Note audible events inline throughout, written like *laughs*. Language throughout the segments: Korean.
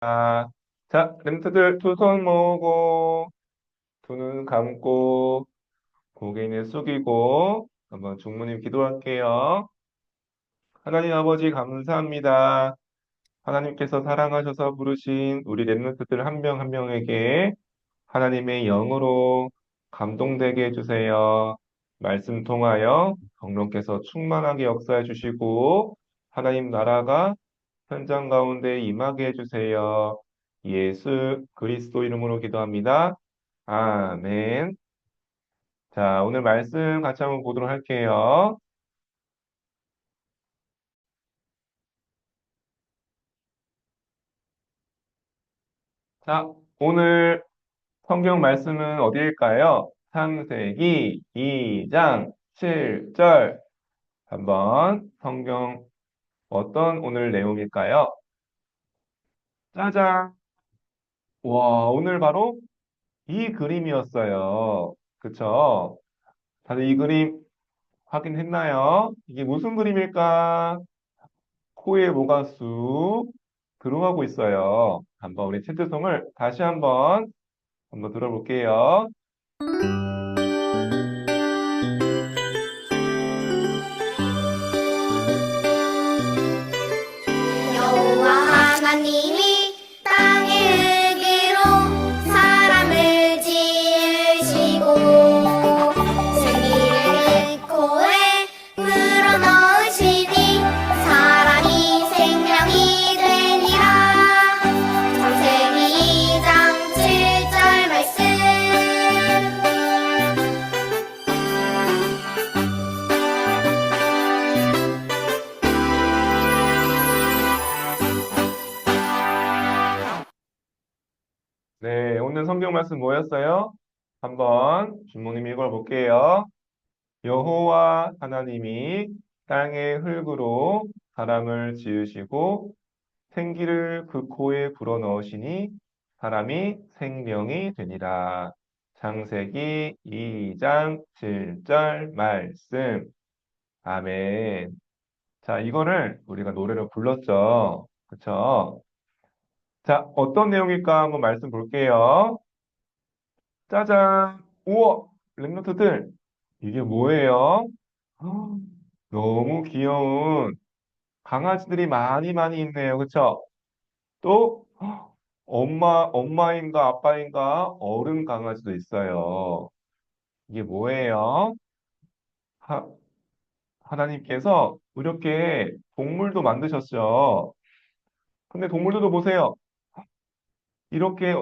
자, 렘트들 두 손 모으고, 두 눈 감고, 고개는 숙이고, 한번 중무님 기도할게요. 하나님 아버지 감사합니다. 하나님께서 사랑하셔서 부르신 우리 렘트들 한 명 한 명에게 하나님의 영으로 감동되게 해주세요. 말씀 통하여 성령께서 충만하게 역사해 주시고, 하나님 나라가 현장 가운데 임하게 해주세요. 예수 그리스도 이름으로 기도합니다. 아멘. 자, 오늘 말씀 같이 한번 보도록 할게요. 자, 오늘 성경 말씀은 어디일까요? 창세기 2장 7절. 한번 성경 어떤 오늘 내용일까요? 짜잔. 와, 오늘 바로 이 그림이었어요. 그쵸? 다들 이 그림 확인했나요? 이게 무슨 그림일까? 코에 뭐가 쑥 들어가고 있어요. 한번 우리 채트송을 다시 한번 한번 들어볼게요. 하나님 말씀 뭐였어요? 한번 주모님 읽어볼게요. 여호와 하나님이 땅의 흙으로 사람을 지으시고 생기를 그 코에 불어넣으시니 사람이 생명이 되니라. 창세기 2장 7절 말씀. 아멘. 자, 이거를 우리가 노래로 불렀죠. 그쵸? 자, 어떤 내용일까 한번 말씀 볼게요. 짜잔! 우와! 랩노트들! 이게 뭐예요? 헉, 너무 귀여운 강아지들이 많이 많이 있네요. 그쵸? 또, 헉, 엄마, 엄마인가 아빠인가 어른 강아지도 있어요. 이게 뭐예요? 하, 하나님께서 이렇게 동물도 만드셨죠. 근데 동물들도 보세요. 이렇게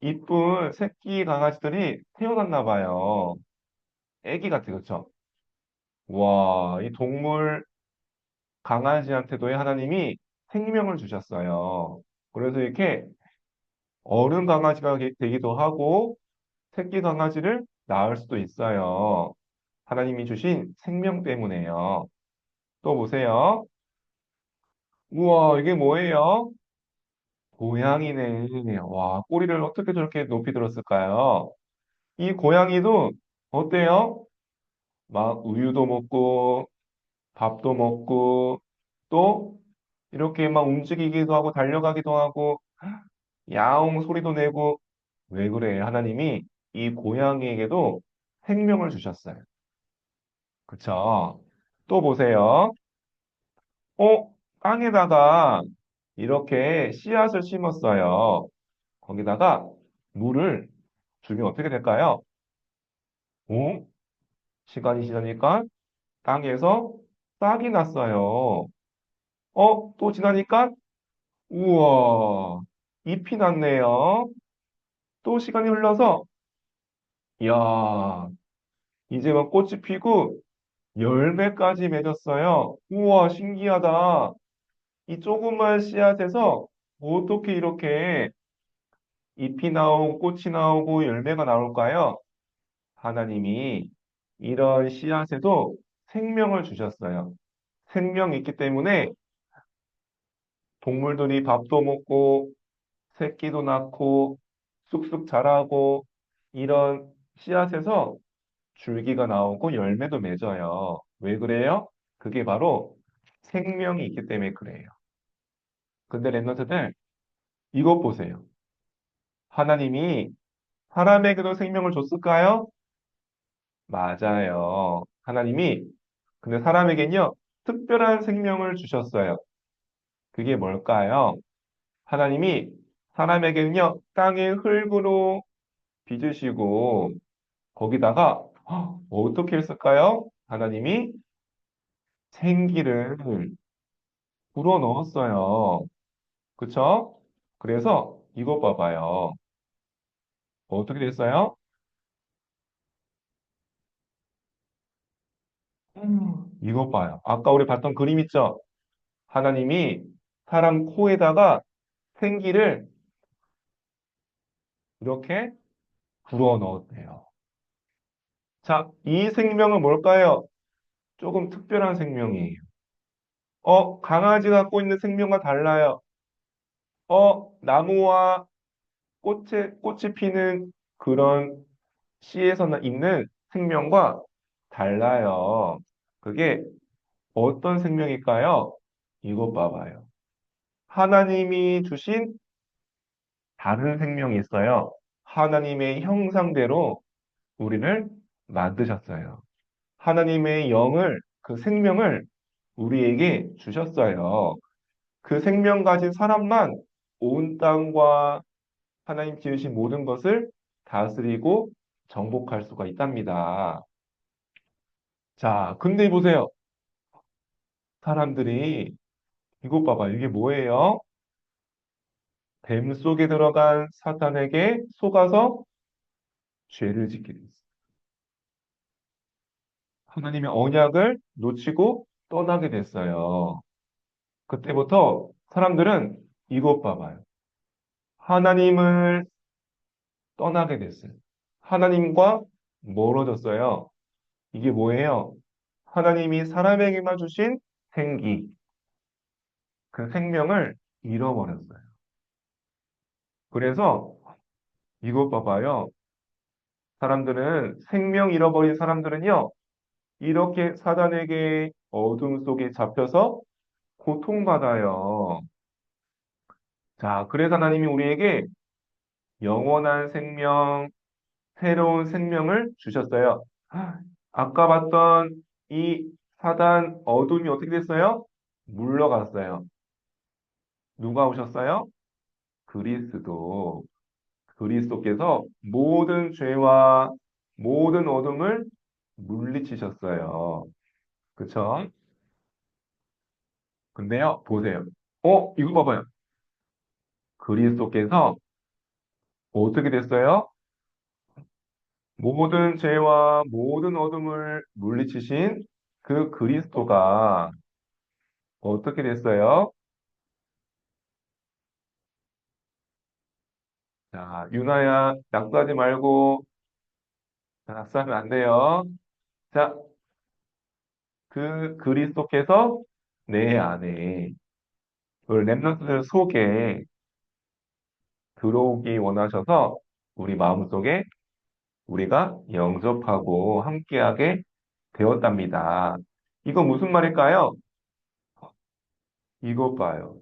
이쁜 새끼 강아지들이 태어났나 봐요. 애기 같아, 그쵸? 와, 이 동물 강아지한테도 하나님이 생명을 주셨어요. 그래서 이렇게 어른 강아지가 게- 되기도 하고 새끼 강아지를 낳을 수도 있어요. 하나님이 주신 생명 때문에요. 또 보세요. 우와, 이게 뭐예요? 고양이네. 와, 꼬리를 어떻게 저렇게 높이 들었을까요? 이 고양이도 어때요? 막 우유도 먹고 밥도 먹고 또 이렇게 막 움직이기도 하고 달려가기도 하고 야옹 소리도 내고 왜 그래? 하나님이 이 고양이에게도 생명을 주셨어요. 그쵸? 또 보세요. 어? 땅에다가 이렇게 씨앗을 심었어요. 거기다가 물을 주면 어떻게 될까요? 어? 시간이 지나니까 땅에서 싹이 났어요. 어? 또 지나니까 우와, 잎이 났네요. 또 시간이 흘러서 이야, 이제 막 꽃이 피고 열매까지 맺었어요. 우와, 신기하다. 이 조그만 씨앗에서 어떻게 이렇게 잎이 나오고 꽃이 나오고 열매가 나올까요? 하나님이 이런 씨앗에도 생명을 주셨어요. 생명이 있기 때문에 동물들이 밥도 먹고 새끼도 낳고 쑥쑥 자라고 이런 씨앗에서 줄기가 나오고 열매도 맺어요. 왜 그래요? 그게 바로 생명이 있기 때문에 그래요. 근데 랩런트들 이것 보세요. 하나님이 사람에게도 생명을 줬을까요? 맞아요. 하나님이 근데 사람에겐요, 특별한 생명을 주셨어요. 그게 뭘까요? 하나님이 사람에게는요, 땅의 흙으로 빚으시고, 거기다가, 헉, 어떻게 했을까요? 하나님이 생기를 불어 넣었어요. 그쵸? 그래서 이것 봐봐요. 어떻게 됐어요? 음, 이것 봐요. 아까 우리 봤던 그림 있죠? 하나님이 사람 코에다가 생기를 이렇게 불어 넣었대요. 자, 이 생명은 뭘까요? 조금 특별한 생명이에요. 어, 강아지가 갖고 있는 생명과 달라요. 어, 나무와 꽃에, 꽃이 피는 그런 씨에서 나- 있는 생명과 달라요. 그게 어떤 생명일까요? 이것 봐봐요. 하나님이 주신 다른 생명이 있어요. 하나님의 형상대로 우리를 만드셨어요. 하나님의 영을, 그 생명을 우리에게 주셨어요. 그 생명 가진 사람만 온 땅과 하나님 지으신 모든 것을 다스리고 정복할 수가 있답니다. 자, 근데 보세요. 사람들이 이것 봐봐. 이게 뭐예요? 뱀 속에 들어간 사탄에게 속아서 죄를 짓게 됐어요. 하나님의 언약을 놓치고 떠나게 됐어요. 그때부터 사람들은 이것 봐봐요. 하나님을 떠나게 됐어요. 하나님과 멀어졌어요. 이게 뭐예요? 하나님이 사람에게만 주신 생기, 그 생명을 잃어버렸어요. 그래서 이것 봐봐요. 사람들은 생명 잃어버린 사람들은요, 이렇게 사단에게 어둠 속에 잡혀서 고통받아요. 자, 그래서 하나님이 우리에게 영원한 생명, 새로운 생명을 주셨어요. 아까 봤던 이 사단 어둠이 어떻게 됐어요? 물러갔어요. 누가 오셨어요? 그리스도. 그리스도께서 모든 죄와 모든 어둠을 물리치셨어요. 그쵸? 근데요, 보세요. 어, 이거 봐봐요. 그리스도께서 어떻게 됐어요? 모든 죄와 모든 어둠을 물리치신 그 그리스도가 어떻게 됐어요? 자, 유나야, 낙서하지 말고, 자, 낙서하면 안 돼요. 자, 그 그리스도께서 내 안에, 그 렘넌트들 속에 들어오기 원하셔서 우리 마음속에 우리가 영접하고 함께하게 되었답니다. 이거 무슨 말일까요? 이것 봐요.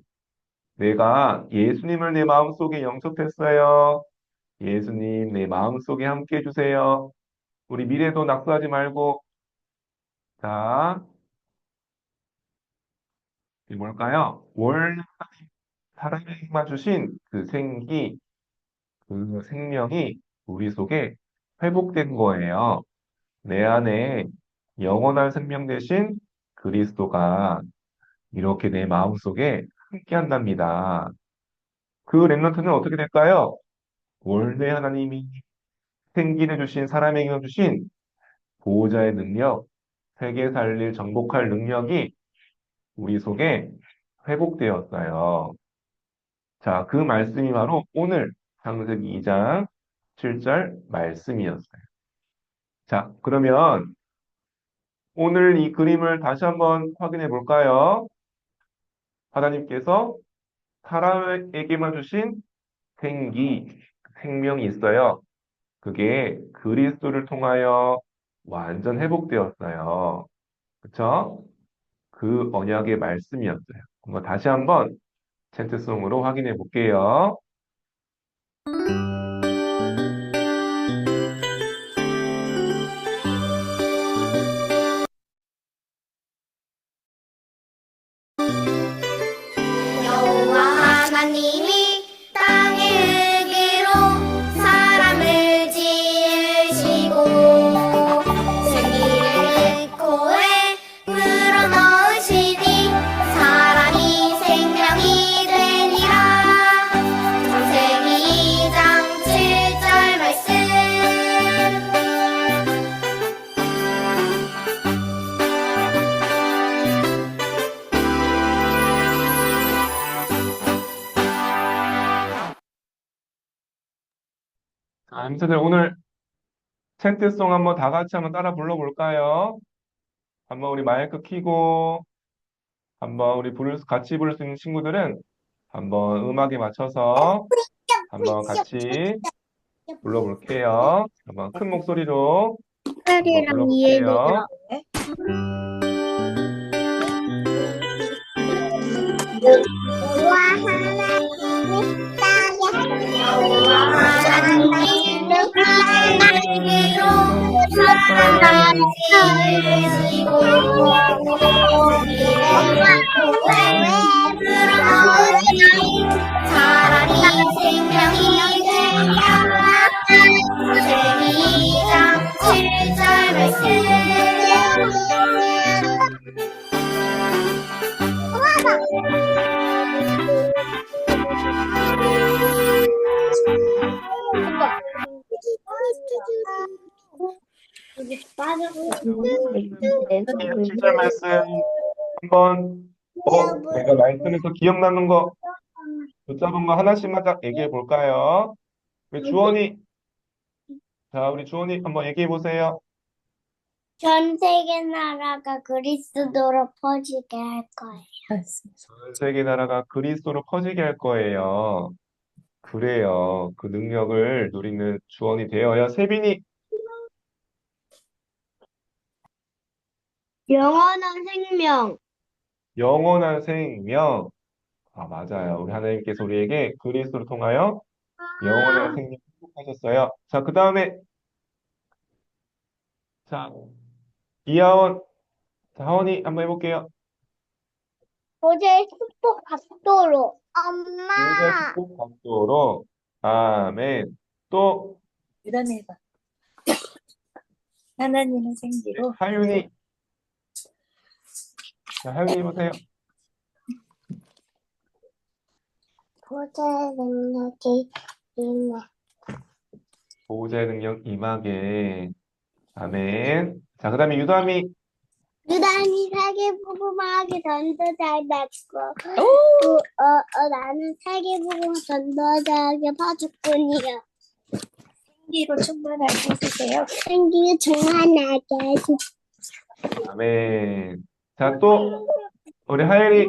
내가 예수님을 내 마음속에 영접했어요. 예수님 내 마음속에 함께 해주세요. 우리 미래도 낙서하지 말고 자, 이게 뭘까요? 원래 사람에게만 주신 그 생기, 그 생명이 우리 속에 회복된 거예요. 내 안에 영원한 생명 대신 그리스도가 이렇게 내 마음속에 함께 한답니다. 그 렘넌트는 어떻게 될까요? 원래 하나님이 생기를 주신 사람에게 주신 보호자의 능력, 세계 살릴 정복할 능력이 우리 속에 회복되었어요. 자, 그 말씀이 바로 오늘 창세기 2장 7절 말씀이었어요. 자, 그러면 오늘 이 그림을 다시 한번 확인해 볼까요? 하나님께서 사람에게만 주신 생기, 생명이 있어요. 그게 그리스도를 통하여 완전 회복되었어요. 그쵸? 그 언약의 말씀이었어요. 다시 한번 챈트송으로 확인해 볼게요. 자, 햄스들 오늘 챈트송 한번 다 같이 한번 따라 불러볼까요? 한번 우리 마이크 켜고 한번 우리 부를 수- 같이 부를 수 있는 친구들은 한번 음악에 맞춰서 한번 같이 불러볼게요. 한번 큰 목소리로 한번 불러볼게요. 여호와 하나님이 땅에 여호와 하나님 이 땅으로 사람을 지으시고 이를 불어넣으시니 사람이 생명이 되니라 창세기 시절 말씀 한번 어, 내가 말씀에서 기억나는 거 붙잡은 거 하나씩만 딱 얘기해 볼까요? 우리 주원이 자, 우리 주원이 한번 얘기해 보세요. 전 세계 나라가 그리스도로 퍼지게 할 거예요. 전 세계 나라가 그리스도로 퍼지게 할 거예요. 그래요. 그 능력을 누리는 주원이 되어야 세빈이 영원한 생명. 영원한 생명. 아, 맞아요. 우리 하나님께서 우리에게 그리스도를 통하여 영원한 생명 축복하셨어요. 자, 그 다음에 자, 이하원, 자, 하원이 한번 해볼게요. 어제 축복. 모세 엄마. 축복 각도로 아멘. 또 일어내봐. *laughs* 하나님의 생기로 하윤이 자, 하윤이 해보세요. 보좌 능력이 있네. 보호자의 능력 임하게 아멘. 자, 그 다음에 유담이 유단이 세계복음하게 전도자였고, 그, 어, 어, 나는 세계복음 전도자에게 파주꾼이야. 생기로 충만하게 해주세요. 생기 충만하게 해주 아멘. 자, 또 우리 하율이?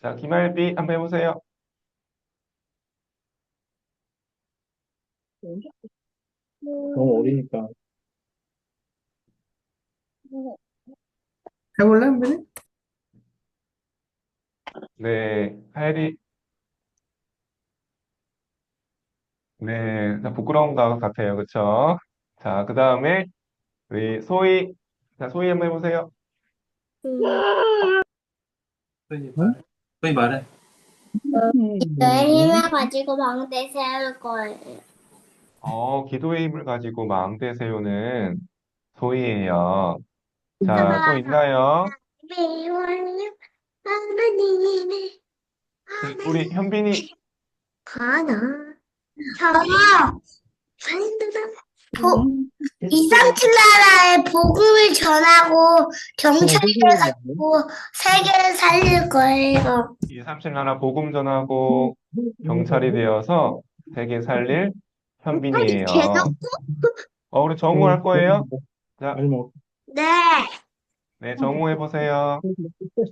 자, 김할비 한번 해보세요. 너무 어리니까. 해볼래, 한번에? 네, 하율이 네, 자, 부끄러운 것 같아요. 그쵸? 자, 그 다음에 우리 소희 자, 소희 한번 해보세요. 소희 말해. 소희 말해. 내 힘을 가지고 망대 세울 거예요. 어, 기도의 힘을 가지고 망대 세우는 소희예요. 자, 또 있나요? 우리 현빈이 가나 저요 보, 이상춘 나라의 복음을 전하고 경찰을 갖고 세계를 살릴 거예요. 이 삼십 나라 복음 전하고 경찰이 되어서 세계 살릴 현빈이에요. 어, 우리 정우 할 거예요? 자, 아니면 네, 네, 정우 해보세요.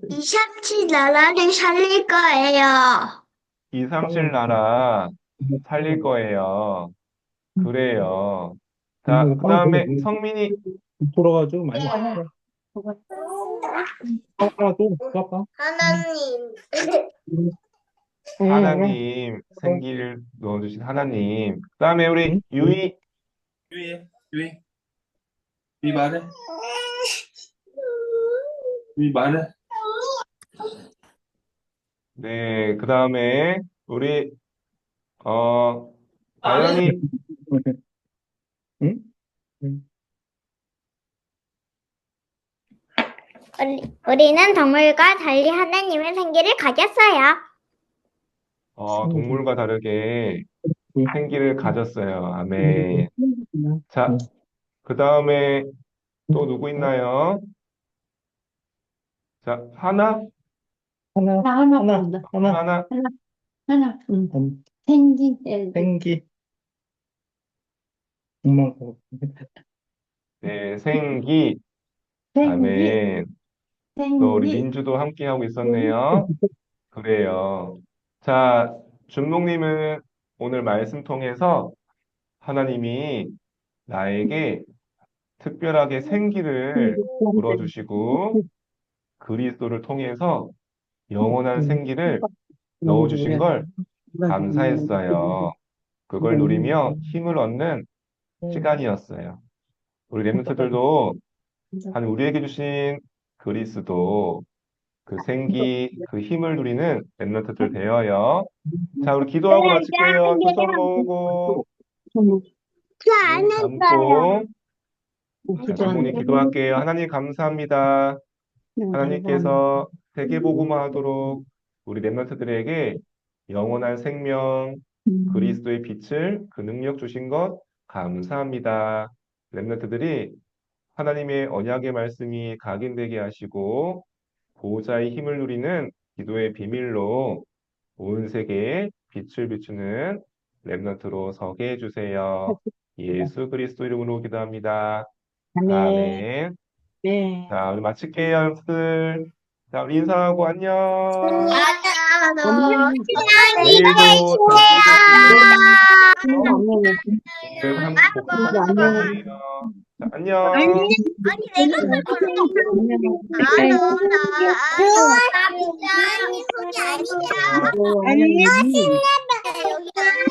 이상춘 나라를 살릴 거예요. 이 삼십 나라 살릴 거예요. 그래요. 자, 그 다음에 성민이, 돌아가지고 많이 먹어. 하나 또 아빠. 하나님. 하나님, 생기를 넣어주신 하나님. 그 다음에 우리 응? 유이, 유이, 유이, 유이 말해. 유이 말해. 네, 그 다음에 우리, 어, 다현이, 응? 응. 우리, 우리는 동물과 달리 하나님의 생기를 가졌어요. 어, 동물과 다르게 생기를 가졌어요. 아멘. 자, 응. 그 다음에 또 누구 있나요? 자, 하나, 하나, 하나 하나 하나. 하나, 하나, 하나 응. 음, 생기 예, 생기. 정말 네, 생기, 생기 아멘. 또 우리 생기 민주도 함께 하고 있었네요. 그래요. 자, 준목님은 오늘 말씀 통해서 하나님이 나에게 특별하게 생기를 불어주시고 그리스도를 통해서 영원한 생기를 넣어주신 걸 감사했어요. 그걸 누리며 힘을 얻는 시간이었어요. 우리 랩런트들도 하나님 우리에게 주신 그리스도 그 생기, 그 힘을 누리는 랩런트들 되어요. 자, 우리 기도하고 마칠게요. 두손 모으고 저안 눈 감고 자, 주문이 기도할게요. 하나님 감사합니다. 하나님께서 세계복음화하도록 우리 랩런트들에게 영원한 생명, 그리스도의 빛을 그 능력 주신 것 감사합니다. 렘너트들이 하나님의 언약의 말씀이 각인되게 하시고 보호자의 힘을 누리는 기도의 비밀로 온 세계에 빛을 비추는 렘너트로 서게 해주세요. 예수 그리스도 이름으로 기도합니다. 아멘. 네. 자, 우리 마칠게요, 여러분들. 자, 우리 인사하고 안녕. 안녕. 늘 한- 복습하세요. 자, 안녕. 아니 내가 살 거야. 아, 너, 나, 아, 나, 나, 아니, 그게 아니야. 안녕히 여기